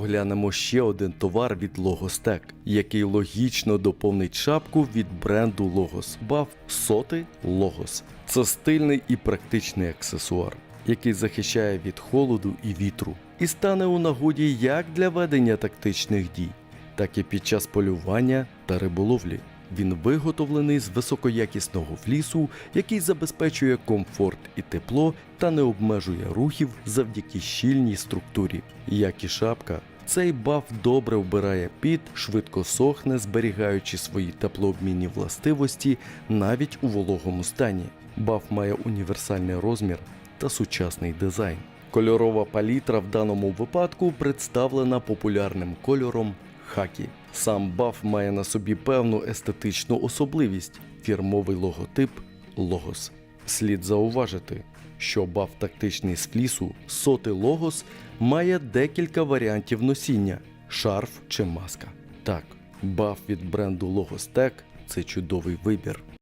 Оглянемо ще один товар від Logostec, який логічно доповнить шапку від бренду Logos. Баф соти Logos. Це стильний і практичний аксесуар, який захищає від холоду і вітру, і стане у нагоді як для ведення тактичних дій, так і під час полювання та риболовлі. Він виготовлений з високоякісного флісу, який забезпечує комфорт і тепло та не обмежує рухів завдяки щільній структурі. Як і шапка, цей баф добре вбирає під, швидко сохне, зберігаючи свої теплообмінні властивості навіть у вологому стані. Баф має універсальний розмір та сучасний дизайн. Кольорова палітра в даному випадку представлена популярним кольором хакі. Сам баф має на собі певну естетичну особливість фірмовий логотип Логос. Слід зауважити, що баф тактичний з флісу соти Логос має декілька варіантів носіння шарф чи маска. Так, баф від бренду Logostec – це чудовий вибір.